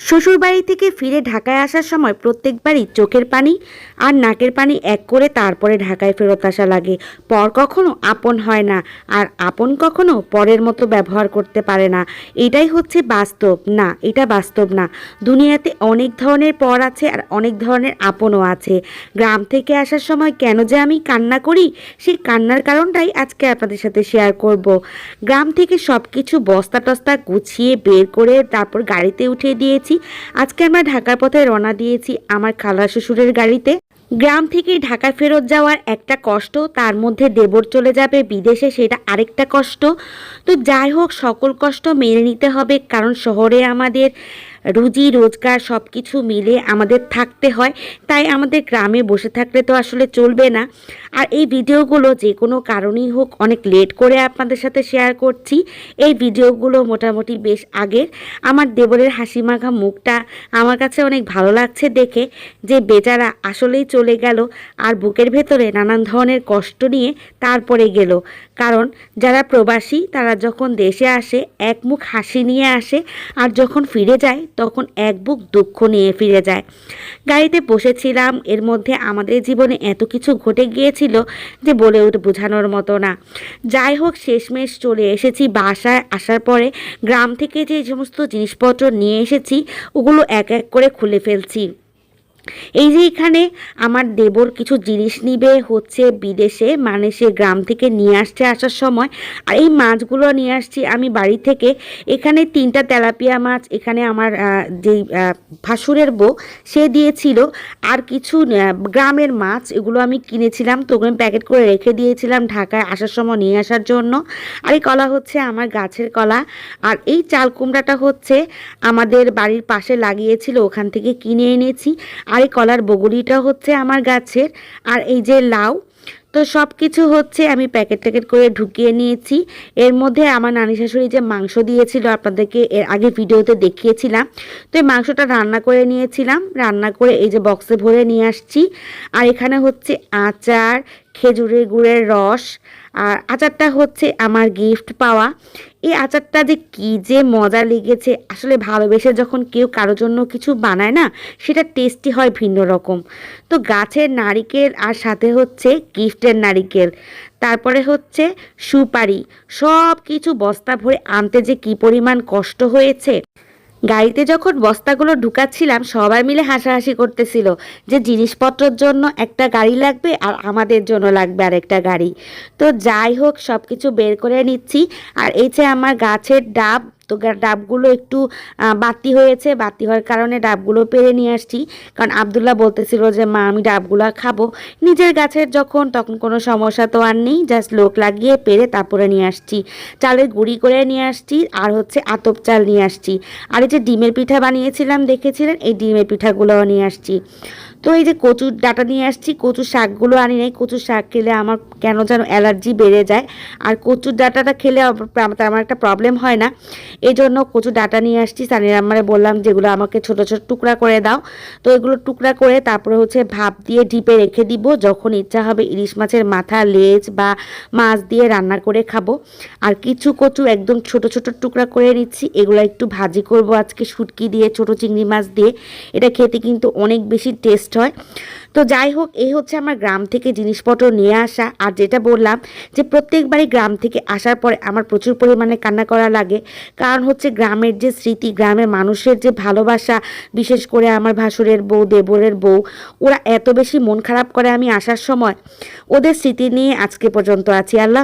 শ্বশুরবাড়ি থেকে ফিরে ঢাকায় আসার সময় প্রত্যেকবারই চোখের পানি আর নাকের পানি এক করে তারপরে ঢাকায় ফেরত আসা লাগে। পর কখনো আপন হয় না আর আপন কখনো পরের মতো ব্যবহার করতে পারে না। এটাই হচ্ছে বাস্তব। না, এটা বাস্তব না। দুনিয়াতে অনেক ধরনের পর আছে আর অনেক ধরনের আপনও আছে। গ্রাম থেকে আসার সময় কেন যে আমি কান্না করি, সেই কান্নার কারণটাই আজকে আপনাদের সাথে শেয়ার করব। গ্রাম থেকে সব কিছু বস্তা টস্তা গুছিয়ে বের করে তারপর গাড়িতে উঠিয়ে দিয়েছি। আজকে আমরা ঢাকার পথে রওনা দিয়েছি আমার খালা শ্বশুরের গাড়িতে। গ্রাম থেকে ঢাকা ফেরত যাওয়ার একটা কষ্ট, তার মধ্যে দেবর চলে যাবে বিদেশে সেটা আরেকটা কষ্ট। তো যাই হোক, সকল কষ্ট মেনে নিতে হবে, কারণ শহরে আমাদের রুজি, রোজগার সব কিছু মিলে আমাদের থাকতে হয়। তাই আমাদের গ্রামে বসে থাকলে তো আসলে চলবে না। আর এই ভিডিওগুলো যে কোনো কারণেই হোক, অনেক লেট করে আপনাদের সাথে শেয়ার করছি। এই ভিডিওগুলো মোটামুটি বেশ আগের। আমার দেবরের হাসি মাখা মুখটা আমার কাছে অনেক ভালো লাগছে দেখে যে বেচারা আসলেই চলে গেল আর বুকের ভেতরে নানান ধরনের কষ্ট নিয়ে তারপরে গেল। কারণ যারা প্রবাসী, তারা যখন দেশে আসে, এক মুখ হাসি নিয়ে আসে আর যখন ফিরে যায় তখন এক বুক দুঃখ নিয়ে ফিরে যায়। গাড়িতে বসেছিলাম, এর মধ্যে আমাদের জীবনে এত কিছু ঘটে গিয়েছিল যে বলে বোঝানোর মতো না। যাই হোক, শেষমেশ চলে এসেছি বাসায়, আসার পরে গ্রাম থেকে যে সমস্ত জিনিসপত্র নিয়ে এসেছি, ওগুলো এক এক করে খুলে ফেলছি। এই যে এখানে আমার দেবর কিছু জিনিস নিবে, হচ্ছে বিদেশে মানে সে গ্রাম থেকে নিয়ে আসছে আসার সময়। আর এই মাছগুলো নিয়ে আসছি আমি বাড়ি থেকে। এখানে তিনটা তেলাপিয়া মাছ, এখানে আমার যেই ভাসুরের বউ, সে দিয়েছিল। আর কিছু গ্রামের মাছ, এগুলো আমি কিনেছিলাম। তো আমি প্যাকেট করে রেখে দিয়েছিলাম ঢাকায় আসার সময় নিয়ে আসার জন্য। আর এই কলা হচ্ছে আমার গাছের কলা। আর এই চাল কুমড়াটা হচ্ছে আমাদের বাড়ির পাশে লাগিয়েছিল, ওখান থেকে কিনে এনেছি। আর এই কলার বগুড়িটা হচ্ছে আমার গাছের, আর এই যে লাউ, তো সব কিছু হচ্ছে আমি প্যাকেট ট্যাকেট করে ঢুকিয়ে নিয়েছি। এর মধ্যে আমার নানি শাশুড়ি যে মাংস দিয়েছিল আপনাদেরকে এর আগে ভিডিওতে দেখিয়েছিলাম, তো এই মাংসটা রান্না করে নিয়েছিলাম। রান্না করে এই যে বক্সে ভরে নিয়ে আসছি। আর এখানে হচ্ছে আচার খেজুরের গুড়ের রস আর আচারটা হচ্ছে আমার গিফট পাওয়া। এই আচারটা যে কী যে মজা লেগেছে, আসলে ভালোবেসে যখন কেউ কারোর জন্য কিছু বানায় না, সেটা টেস্টি হয় ভিন্ন রকম। তো গাছের নারিকেল আর সাথে হচ্ছে গিফটের নারিকেল। তারপরে হচ্ছে সুপারি। সব কিছু বস্তা ভরে আনতে যে কি পরিমাণ কষ্ট হয়েছে গাড়িতে যখন বস্তাগুলো ঢুকাচ্ছিলাম, সবাই মিলে হাসাহাসি করতেছিল যে জিনিসপত্রের জন্য একটা গাড়ি লাগবে আর আমাদের জন্য লাগবে আর একটা গাড়ি। তো যাই হোক সব কিছু বের করে নিচ্ছি। আর এই যে আমার গাছের ডাব তো ডাবগুলো একটু বাতি হয়েছে, বাতি হওয়ার কারণে ডাবগুলো পেরে নিয়ে আসছি। কারণ আবদুল্লাহ বলতেছিল যে, মা, আমি ডাবগুলো খাব। নিজের গাছের যখন, তখন কোনো সমস্যা তো আর নেই জাস্ট লোক লাগিয়ে পেরে তারপরে নিয়ে আসছি। চালের গুঁড়ি করে নিয়ে আসছি, আর হচ্ছে আতপ চাল নিয়ে আসছি। আর এই যে ডিমের পিঠা বানিয়েছিলাম, দেখেছিলেন? এই ডিমের পিঠাগুলোও নিয়ে আসছি। তো এই যে কচুর ডাটা নিয়ে আসছি, কচুর শাকগুলো আনি নাই, কচুর শাক খেলে আমার কেন যেন অ্যালার্জি বেড়ে যায়। আর কচুর ডাটাটা খেলে আমার একটা প্রবলেম হয় না। এই জন্য কচু ডাটা নিয়ে আসছি, সানির আমারে বললাম যেগুলো আমাকে ছোট ছোট টুকরা করে দাও। তো এগুলো টুকরা করে তারপরে হচ্ছে ভাপ দিয়ে ডিপে রেখে দিব, যখন ইচ্ছা হবে ইলিশ মাছের মাথা, লেজ বা মাছ দিয়ে রান্না করে খাব। আর কিছু কচু একদম ছোট ছোট টুকরা করে নিচ্ছি, এগুলো একটু ভাজি করব আজকে, শুটকি দিয়ে, ছোট চিংড়ি মাছ দিয়ে। এটা খেতে কিন্তু অনেক বেশি টেস্ট হয়। তো যাই হোক এই হচ্ছে আমার গ্রাম থেকে জিনিসপত্র নিয়ে আসা। আর যেটা বললাম যে প্রত্যেকবারই গ্রাম থেকে আসার পরে আমার প্রচুর পরিমাণে কান্না করা লাগে। কারণ হচ্ছে গ্রামের যে স্মৃতি, গ্রামের মানুষের যে ভালোবাসা, বিশেষ করে আমার ভাসুরের বউ, দেবরের বউ, ওরা এত বেশি মন খারাপ করে আমি আসার সময়। ওদের স্মৃতি নিয়ে আজকে পর্যন্ত আছি। আল্লাহ